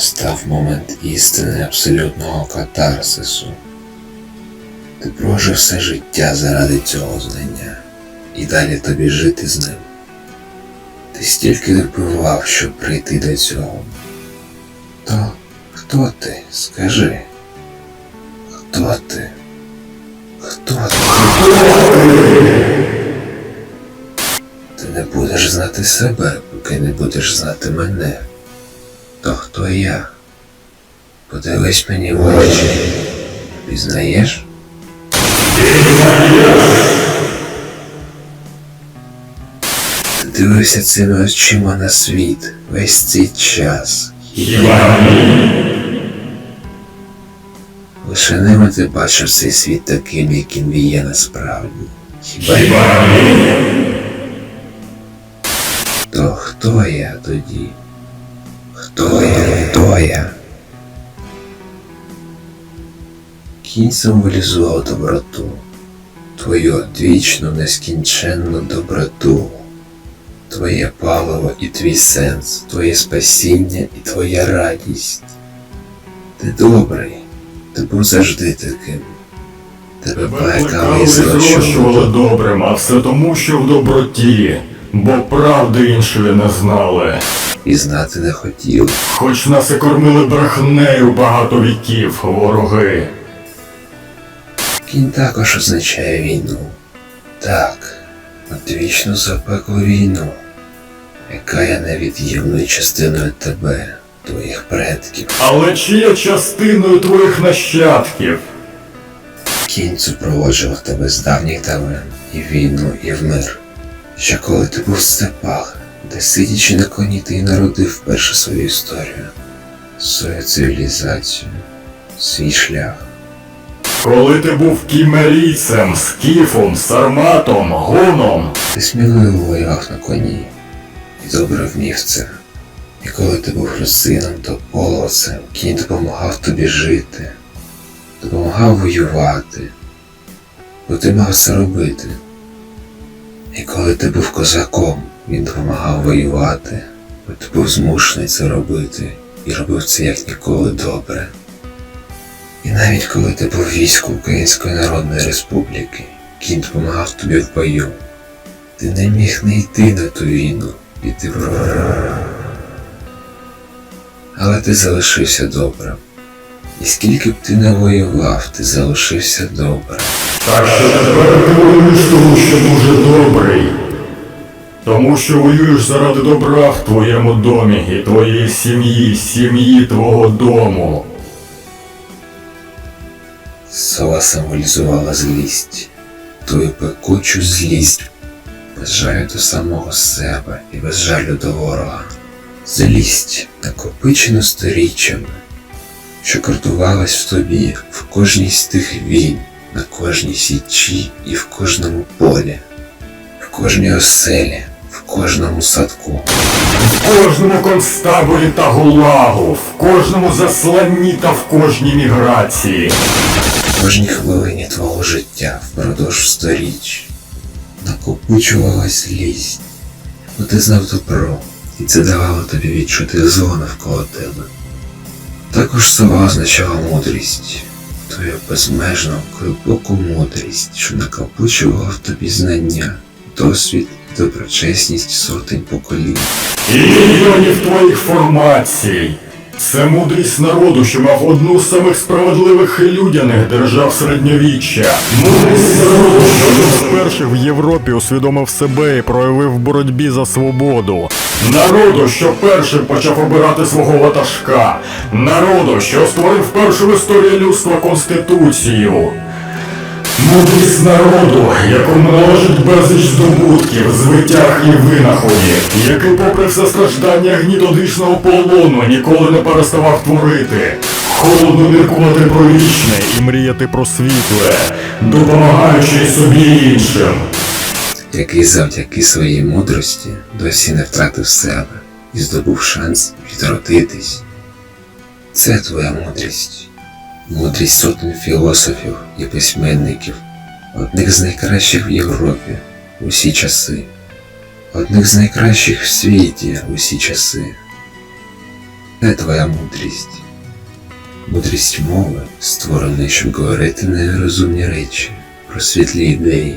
Настав момент істини абсолютного катарсису. Ти прожив все життя заради цього знання, і далі тобі жити з ним. Ти стільки випивав, щоб прийти до цього. То хто ти? Скажи? Хто ти? Хто ти? Ти не будеш знати себе, поки не будеш знати мене. То хто я? Подивись мені в очі. Пізнаєш? Ти цими очима на світ весь цей час. Хіба ні? Лише ними ти бачив цей світ таким, яким він є насправді. Хіба ні? То хто я тоді? Хто я? Кінь символізував доброту, твою одвічну нескінченну доброту, твоє паливо і твій сенс, твоє спасіння і твоя радість. Ти добрий, ти був завжди таким. Тебе плекали Плекали і зрощували добрим, а все тому, що в доброті, бо правди іншої не знали. і знати не хотіли. Хоч нас і кормили брехнею багато віків, вороги. Кінь також означає війну. Так, одвічну запеклу війну, яка є невід'ємною частиною тебе, твоїх предків. Але чи є частиною твоїх нащадків? Кінь супроводжував тебе з давніх давен і війну, і в мир. Ще коли ти був в степах, де сидячи на коні, ти й народив вперше свою історію, свою цивілізацію, свій шлях. Коли ти був кімерійцем, скіфом, сарматом, гоном, Ти сміливо воював на коні. І добре вмів це. І коли ти був русином, то половцем, кінь допомагав тобі жити, допомагав воювати, бо ти мав це робити. І коли ти був козаком, він допомагав воювати, бо ти був змушений це робити і робив це як ніколи добре. І навіть коли ти був війську Української Народної Республіки, кінь допомагав тобі в бою. Ти не міг не йти на ту війну, і ти. Але ти залишився добрим. І скільки б ти не воював, ти залишився добрим. так що тепер ти воюєш тому, що дуже добрий. Тому що воюєш заради добра в твоєму домі і твоєї сім'ї, сім'ї твого дому. Сова символізувала злість, твою пекучу злість, без жалю до самого себе і без жалю до ворога. Злість, накопичену сторіччями, що картувалась в тобі в кожній з тих війн, на кожній січі і в кожному полі, в кожній оселі, в кожному садку. В кожному концтаборі та гулагу, в кожному засланні та в кожній міграції. В кожній хвилині твого життя впродовж сторіч накопичувалась злість, бо ти знав добро, і це давало тобі відчути зло навколо тебе. Також сова означала мудрість, твою безмежну, глибоку мудрість, що накопичувала в тобі знання, досвід доброчесність сотень поколінь. Мільйонів твоїх формацій. Це мудрість народу, що мав одну з самих справедливих і людяних держав середньовіччя. Мудрість народу, що вперше в Європі усвідомив себе і проявив в боротьбі за свободу. Народу, що першим почав обирати свого ватажка. Народу, що створив першу в історії людства конституцію. Мудрість народу, якому належить безліч здобутків, звитяг і винаходів, який, попри все страждання гніт полону, ніколи не переставав творити, холодно міркувати про вічне і мріяти про світле, допомагаючи собі й іншим. який завдяки своїй мудрості досі не втратив себе і здобув шанс відродитись. Це твоя мудрість, мудрість сотень філософів і письменників, одних з найкращих в Європі усі часи, одних з найкращих в світі усі часи. Де твоя мудрість? Мудрість мови, створеної, щоб говорити нерозумні речі, про світлі ідеї.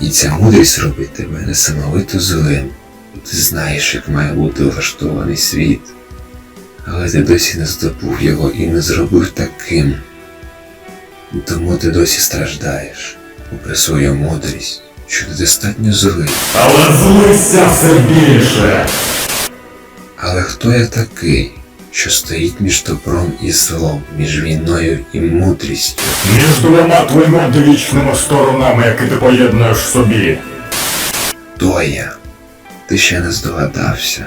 І ця мудрість робить тебе несамовито злим, бо ти знаєш, як має бути влаштований світ. Але ти досі не здобув його і не зробив таким. Тому ти досі страждаєш, попри свою мудрість, що недостатньо злий. Але злися все більше. Але хто я такий, що стоїть між добром і злом, між війною і мудрістю? Між двома твоїми одвічними сторонами, які ти поєднуєш собі. Хто я? Ти ще не здогадався.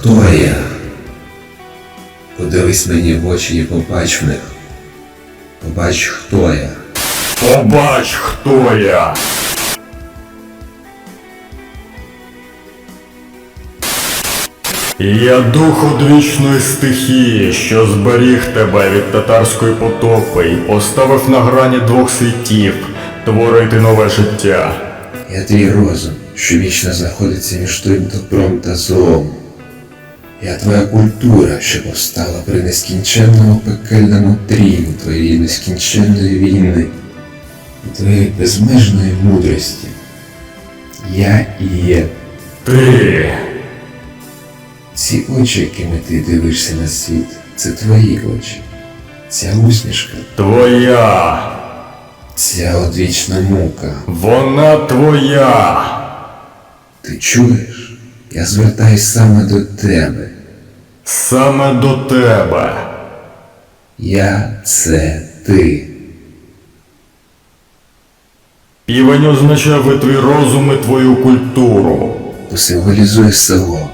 Хто я? Подивись мені в очі і побач в них. Побач, хто я. Побач, хто я. Я дух одвічної стихії, що зберіг тебе від татарської потопи і поставив на грані двох світів творити нове життя. Я твій розум, що вічно знаходиться між твоїм добром та злом. Я твоя культура, що повстала при нескінченному пекельному тріні твоєї нескінченної війни і твоєї безмежної мудрості. Я і є Ти. ці очі, якими ти дивишся на світ, це твої очі. Ця усмішка, Твоя. ця одвічна мука. Вона твоя. Ти чуєш? Я звертаюсь саме до тебе. Саме до тебе. Я це ти. Півень означає твій розум і твою культуру, Посимволізує село,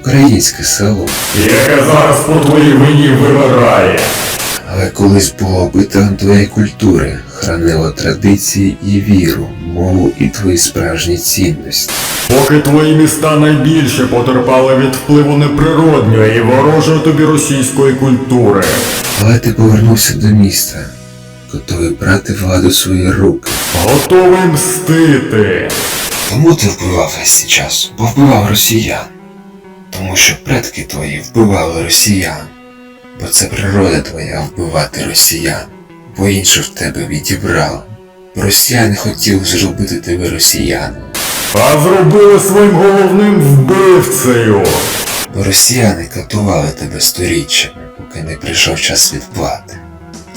українське село. яке зараз по твоїй вині вимирає. Але колись було обителем твоєї культури, хранило традиції і віру, мову і твої справжні цінності. Поки твої міста найбільше потерпали від впливу неприродньої і ворожої тобі російської культури. Але ти повернувся до міста, готовий брати владу в свої руки. Готовий мстити. Тому ти вбивав весь цей час, бо вбивав росіян. Тому що предки твої вбивали росіян. Бо це природа твоя вбивати росіян, бо інше в тебе відібрало. Росіяни хотіли зробити тебе росіянином. А зробили своїм головним вбивцею. Бо росіяни катували тебе сторіччями, поки не прийшов час відплати.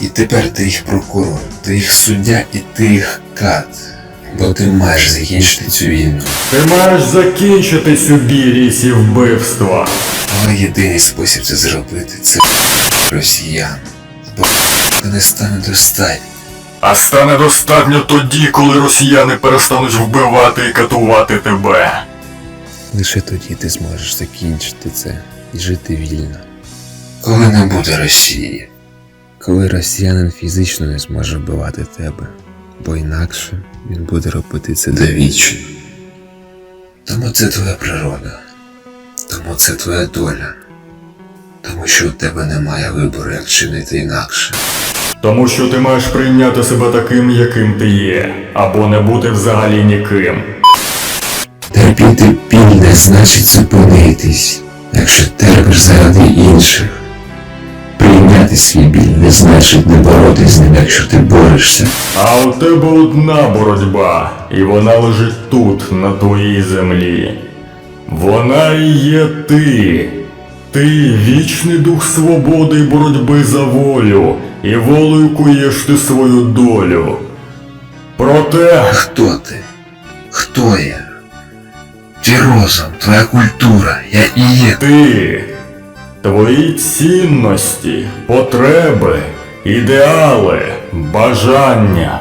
І тепер ти їх прокурор, ти їх суддя і ти їх кат. Бо ти маєш закінчити цю війну. Ти маєш закінчити цю білість і вбивства. Але єдиний спосіб це зробити це росіян. Бо не стане достатньо. А стане достатньо тоді, коли росіяни перестануть вбивати і катувати тебе. Лише тоді ти зможеш закінчити це і жити вільно. Коли не буде Росії. Коли росіянин фізично не зможе вбивати тебе, бо інакше він буде робити це довічно. Тому це твоя природа, тому це твоя доля, тому що у тебе немає вибору, як чинити інакше. Тому що ти маєш прийняти себе таким, яким ти є, або не бути взагалі ніким. Терпіти біль не значить зупинитись, якщо терпиш заради інших. Прийняти свій біль не значить не боротись з ним, якщо ти борешся. А у тебе одна боротьба, і вона лежить тут, на твоїй землі. Вона і є ти. Ти вічний дух свободи і боротьби за волю, і волею куєш ти свою долю. Проте Хто ти? Хто я? Твій розум, твоя культура, я і є. ти, твої цінності, потреби, ідеали, бажання,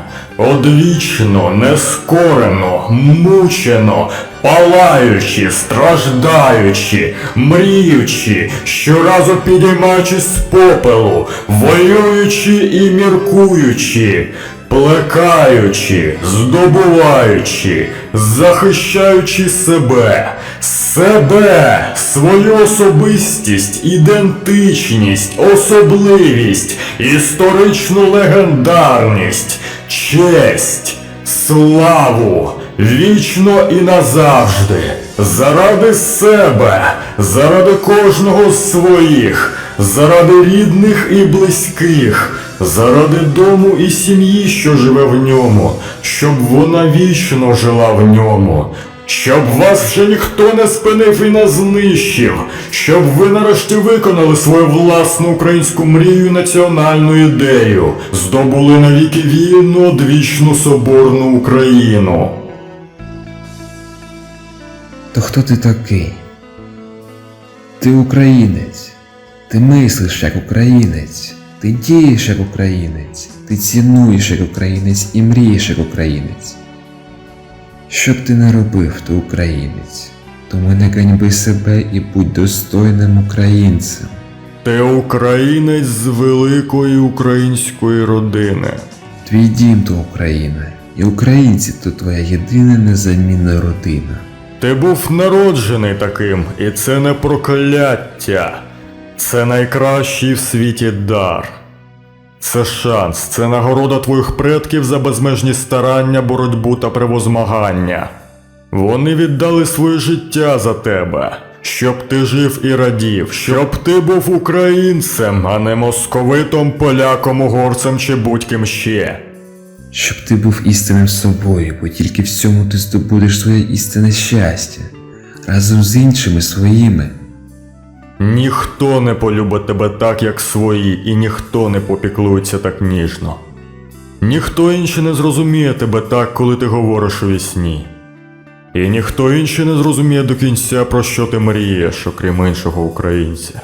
одвічно, нескорено, мучено, палаючи, страждаючи, мріючи, щоразу підіймаючись з попелу, воюючи і міркуючи, плекаючи, здобуваючи, захищаючи себе, себе, свою особистість, ідентичність, особливість, історичну легендарність, честь, славу, вічно і назавжди, заради себе, заради кожного з своїх, заради рідних і близьких, заради дому і сім'ї, що живе в ньому, щоб вона вічно жила в ньому. Щоб вас вже ніхто не спинив і не знищив, щоб ви нарешті виконали свою власну українську мрію, і національну ідею, здобули навіки вільну, одвічну соборну Україну. То хто ти такий? Ти українець. Ти мислиш як українець. Ти дієш як українець. Ти цінуєш як українець і мрієш як українець. Що б ти не робив, ти українець. Тому не ганьби себе і будь достойним українцем. Ти українець з великої української родини. Твій дім то Україна, і українці то твоя єдина незамінна родина. Ти був народжений таким, і це не прокляття. Це найкращий в світі дар. Це шанс, це нагорода твоїх предків за безмежні старання, боротьбу та превозмагання. Вони віддали своє життя за тебе, щоб ти жив і радів, щоб ти був українцем, а не московитом, поляком, угорцем чи будь-ким ще. Щоб ти був істинним собою, бо тільки в цьому ти здобудеш своє істинне щастя разом з іншими своїми. Ніхто не полюбить тебе так, як свої, і ніхто не попіклується так ніжно. Ніхто інший не зрозуміє тебе так, коли ти говориш у вісні. І ніхто інший не зрозуміє до кінця, про що ти мрієш, окрім іншого українця.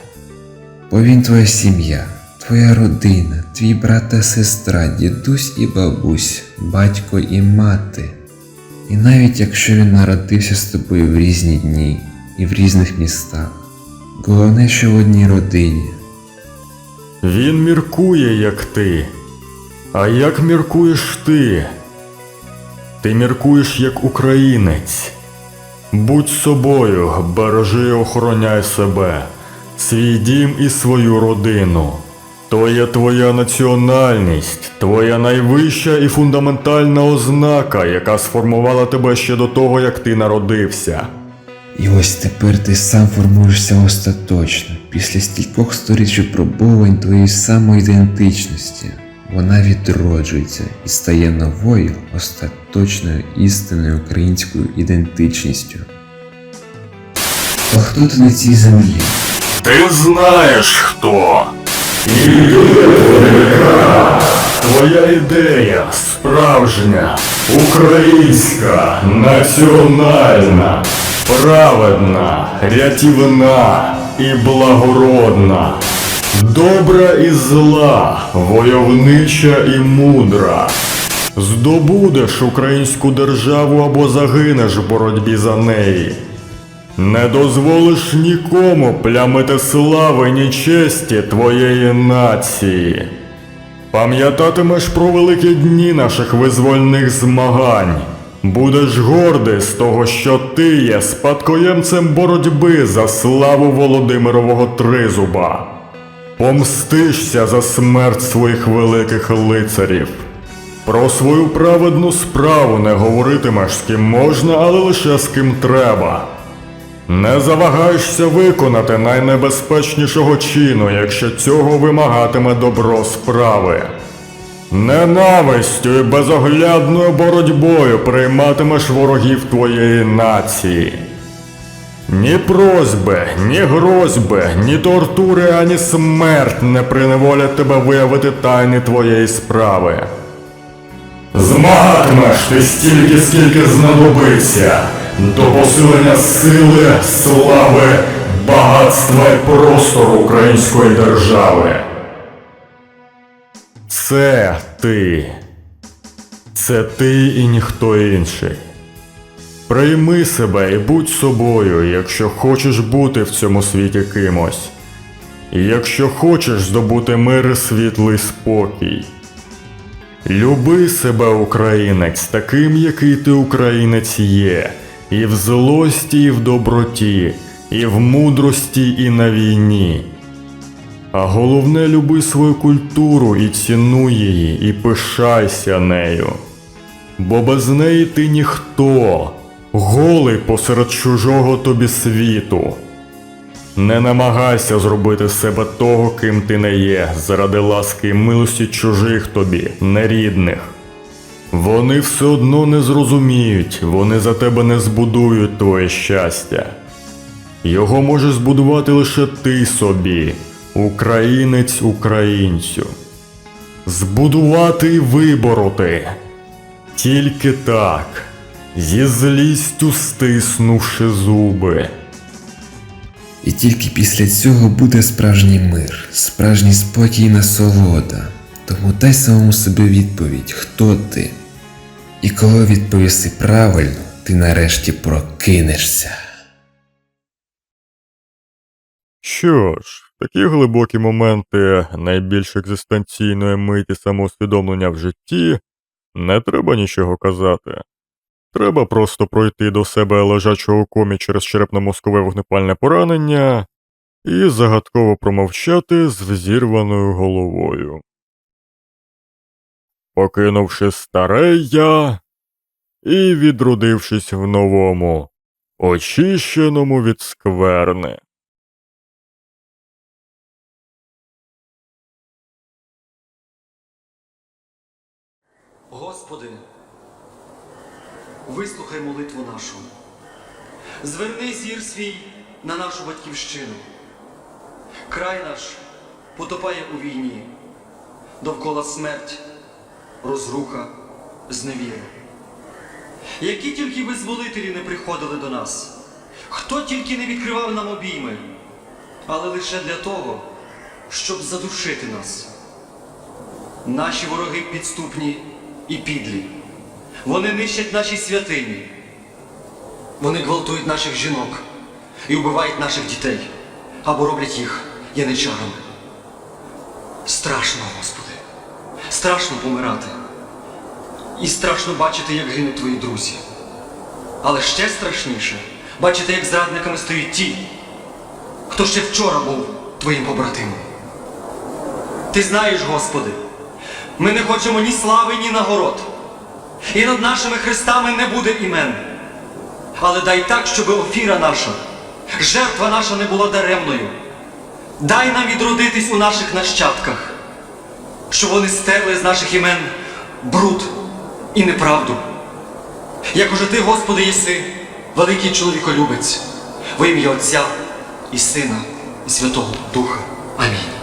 Бо він твоя сім'я, твоя родина, твій брат та сестра, дідусь і бабусь, батько і мати. І навіть якщо він народився з тобою в різні дні і в різних містах, головне, що в одній родині. Він міркує, як ти. А як міркуєш ти? Ти міркуєш як українець. Будь собою, бережи і охороняй себе, свій дім і свою родину. То є твоя національність, твоя найвища і фундаментальна ознака, яка сформувала тебе ще до того, як ти народився. І ось тепер ти сам формуєшся остаточно, після стількох сторіч випробувань твоєї самоідентичності. Вона відроджується і стає новою, остаточною істинною українською ідентичністю. То хто ти на цій землі? Ти знаєш хто. І твоя ідея справжня, українська, національна, праведна, рятівна і благородна, добра і зла, войовнича і мудра. Здобудеш українську державу або загинеш в боротьбі за неї. Не дозволиш нікому плямити слави ні честі твоєї нації. Пам'ятатимеш про великі дні наших визвольних змагань. Будеш гордий з того, що ти є спадкоємцем боротьби за славу Володимирового Тризуба. Помстишся за смерть своїх великих лицарів. Про свою праведну справу не говоритимеш з ким можна, але лише з ким треба. Не завагаєшся виконати найнебезпечнішого чину, якщо цього вимагатиме добро справи. Ненавистю і безоглядною боротьбою прийматимеш ворогів твоєї нації. Ні просьби, ні грозьби, ні тортури, ані смерть не приневолять тебе виявити тайни твоєї справи. Змагатимеш ти стільки, скільки знадобиться до посилення сили, слави, багатства і простору української держави. Це ти. Це ти і ніхто інший. Прийми себе і будь собою, якщо хочеш бути в цьому світі кимось. І якщо хочеш здобути мир і світлий спокій. Люби себе, українець, таким, який ти українець є, і в злості, і в доброті, і в мудрості, і на війні. А головне, люби свою культуру і цінуй її, і пишайся нею. бо без неї ти ніхто, голий посеред чужого тобі світу. Не намагайся зробити себе того, ким ти не є, заради ласки і милості чужих тобі, нерідних. Вони все одно не зрозуміють, вони за тебе не збудують твоє щастя. Його можеш збудувати лише ти собі, українець українцю. Збудувати і вибороти. Тільки так, зі злістю стиснувши зуби. І тільки після цього буде справжній мир, справжній спокій і насолода. Тому дай самому собі відповідь, хто ти. І коли відповіси правильно, ти нарешті прокинешся. Що ж, такі глибокі моменти найбільш екзистенційної миті самоусвідомлення в житті не треба нічого казати. Треба просто пройти до себе лежачого комі через черепно-мозкове вогнепальне поранення і загадково промовчати з взірваною головою. Покинувши старе я і відродившись в новому, очищеному від скверни. Господи, вислухай молитву нашу. Зверни зір свій на нашу батьківщину. Край наш потопає у війні, довкола смерть, розруха, зневіра. Які тільки визволителі не приходили до нас, хто тільки не відкривав нам обійми, але лише для того, щоб задушити нас. Наші вороги підступні і підлі. Вони нищать наші святині. Вони гвалтують наших жінок і вбивають наших дітей або роблять їх яничарами. Страшно, Господи, страшно помирати. І страшно бачити, як гинуть твої друзі. Але ще страшніше бачити, як зрадниками стоять ті, хто ще вчора був твоїм побратимом. Ти знаєш, Господи, ми не хочемо ні слави, ні нагород. І над нашими хрестами не буде імен. Але дай так, щоб офіра наша, жертва наша не була даремною. Дай нам відродитись у наших нащадках, щоб вони стерли з наших імен бруд і неправду. Як уже ти, Господи, єси, великий чоловіколюбець, во ім'я Отця і Сина, і Святого Духа. Амінь.